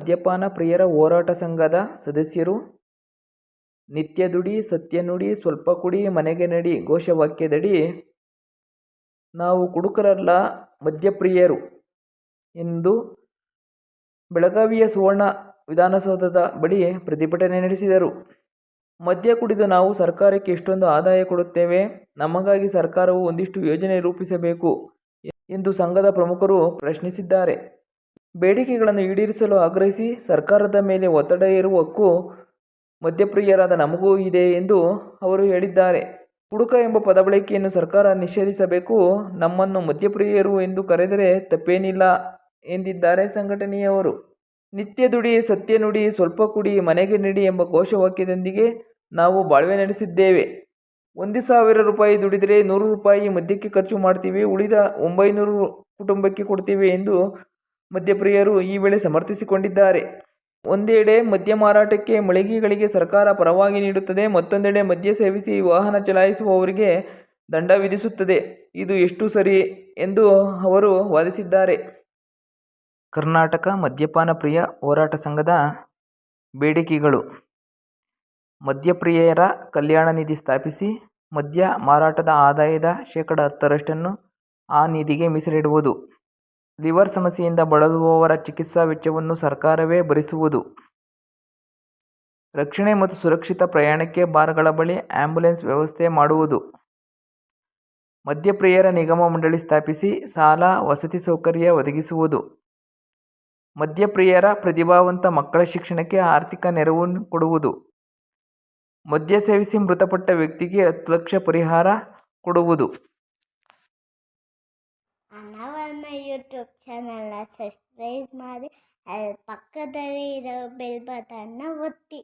ಮದ್ಯಪಾನ ಪ್ರಿಯರ ಹೋರಾಟ ಸಂಘದ ಸದಸ್ಯರು. ನಿತ್ಯ ದುಡಿ ಸತ್ಯ ನುಡಿ ಸ್ವಲ್ಪ ಕುಡಿ ಮನೆಗೆ ನಡಿ, ಘೋಷವಾಕ್ಯದಡಿ, ನಾವು ಕುಡುಕರಲ್ಲ ಮದ್ಯಪ್ರಿಯರು ಎಂದು ಬೆಳಗಾವಿಯ ಸುವರ್ಣ ವಿಧಾನಸೌಧದ ಬಳಿ ಪ್ರತಿಭಟನೆ ನಡೆಸಿದರು. ಮದ್ಯ ಕುಡಿದು ನಾವು ಸರ್ಕಾರಕ್ಕೆ ಎಷ್ಟೊಂದು ಆದಾಯ ಕೊಡುತ್ತೇವೆ, ನಮಗಾಗಿ ಸರ್ಕಾರವು ಒಂದಿಷ್ಟು ಯೋಜನೆ ರೂಪಿಸಬೇಕು ಎಂದು ಸಂಘದ ಪ್ರಮುಖರು ಪ್ರಶ್ನಿಸಿದ್ದಾರೆ. ಬೇಡಿಕೆಗಳನ್ನು ಈಡೇರಿಸಲು ಆಗ್ರಹಿಸಿ ಸರ್ಕಾರದ ಮೇಲೆ ಒತ್ತಡ ಇರುವ ಹಕ್ಕು ಮದ್ಯಪ್ರಿಯರಾದ ನಮಗೂ ಇದೆ ಎಂದು ಅವರು ಹೇಳಿದ್ದಾರೆ. ಕುಡುಕ ಎಂಬ ಪದಬಳಕೆಯನ್ನು ಸರ್ಕಾರ ನಿಷೇಧಿಸಬೇಕು, ನಮ್ಮನ್ನು ಮದ್ಯಪ್ರಿಯರು ಎಂದು ಕರೆದರೆ ತಪ್ಪೇನಿಲ್ಲ ಎಂದಿದ್ದಾರೆ ಸಂಘಟನೆಯವರು. ನಿತ್ಯ ದುಡಿ, ಸತ್ಯ ನುಡಿ, ಸ್ವಲ್ಪ ಕುಡಿ, ಮನೆಗೆ ನೀಡಿ ಎಂಬ ಘೋಷವಾಕ್ಯದೊಂದಿಗೆ ನಾವು ಬಾಳ್ವೆ ನಡೆಸಿದ್ದೇವೆ. ಒಂದು ಸಾವಿರ ರೂಪಾಯಿ ದುಡಿದರೆ ನೂರು ರೂಪಾಯಿ ಮದ್ಯಕ್ಕೆ ಖರ್ಚು ಮಾಡ್ತೀವಿ, ಉಳಿದ ಒಂಬೈನೂರು ಕುಟುಂಬಕ್ಕೆ ಕೊಡ್ತೀವಿ ಎಂದು ಮದ್ಯಪ್ರಿಯರು ಈ ವೇಳೆ ಸಮರ್ಥಿಸಿಕೊಂಡಿದ್ದಾರೆ. ಒಂದೆಡೆ ಮದ್ಯ ಮಾರಾಟಕ್ಕೆ ಮಳಿಗೆಗಳಿಗೆ ಸರ್ಕಾರ ಪರವಾಗಿ ನೀಡುತ್ತದೆ, ಮತ್ತೊಂದೆಡೆ ಮದ್ಯ ಸೇವಿಸಿ ವಾಹನ ಚಲಾಯಿಸುವವರಿಗೆ ದಂಡ ವಿಧಿಸುತ್ತದೆ. ಇದು ಎಷ್ಟು ಸರಿ ಎಂದು ಅವರು ವಾದಿಸಿದ್ದಾರೆ. ಕರ್ನಾಟಕ ಮದ್ಯಪಾನ ಪ್ರಿಯ ಹೋರಾಟ ಸಂಘದ ಬೇಡಿಕೆಗಳು. ಮದ್ಯಪ್ರಿಯರ ಕಲ್ಯಾಣ ನಿಧಿ ಸ್ಥಾಪಿಸಿ ಮದ್ಯ ಮಾರಾಟದ ಆದಾಯದ ಶೇಕಡ ಹತ್ತರಷ್ಟನ್ನು ಆ ನಿಧಿಗೆ ಮೀಸಲಿಡುವುದು. ಲಿವರ್ ಸಮಸ್ಯೆಯಿಂದ ಬಳಲುವವರ ಚಿಕಿತ್ಸಾ ವೆಚ್ಚವನ್ನು ಸರ್ಕಾರವೇ ಭರಿಸುವುದು. ರಕ್ಷಣೆ ಮತ್ತು ಸುರಕ್ಷಿತ ಪ್ರಯಾಣಕ್ಕೆ ಬಾರ್ಗಳ ಬಳಿ ಆಂಬ್ಯುಲೆನ್ಸ್ ವ್ಯವಸ್ಥೆ ಮಾಡುವುದು. ಮದ್ಯಪ್ರಿಯರ ನಿಗಮ ಮಂಡಳಿ ಸ್ಥಾಪಿಸಿ ಸಾಲ, ವಸತಿ ಸೌಕರ್ಯ ಒದಗಿಸುವುದು. ಮದ್ಯಪ್ರಿಯರ ಪ್ರತಿಭಾವಂತ ಮಕ್ಕಳ ಶಿಕ್ಷಣಕ್ಕೆ ಆರ್ಥಿಕ ನೆರವು ಕೊಡುವುದು. ಮದ್ಯ ಸೇವಿಸಿ ಮೃತಪಟ್ಟ ವ್ಯಕ್ತಿಗೆ ಹತ್ತು ಲಕ್ಷ ಪರಿಹಾರ ಕೊಡುವುದು. ಅನವನ್ನ ಯೂಟ್ಯೂಬ್ ಚಾನಲ್ನ ಸಬ್ಸ್ಕ್ರೈಬ್ ಮಾಡಿ ಅಲ್ಲಿ ಪಕ್ಕದಲ್ಲಿ ಇರೋ ಬೆಲ್ ಬಟನ್ನ ಒತ್ತಿ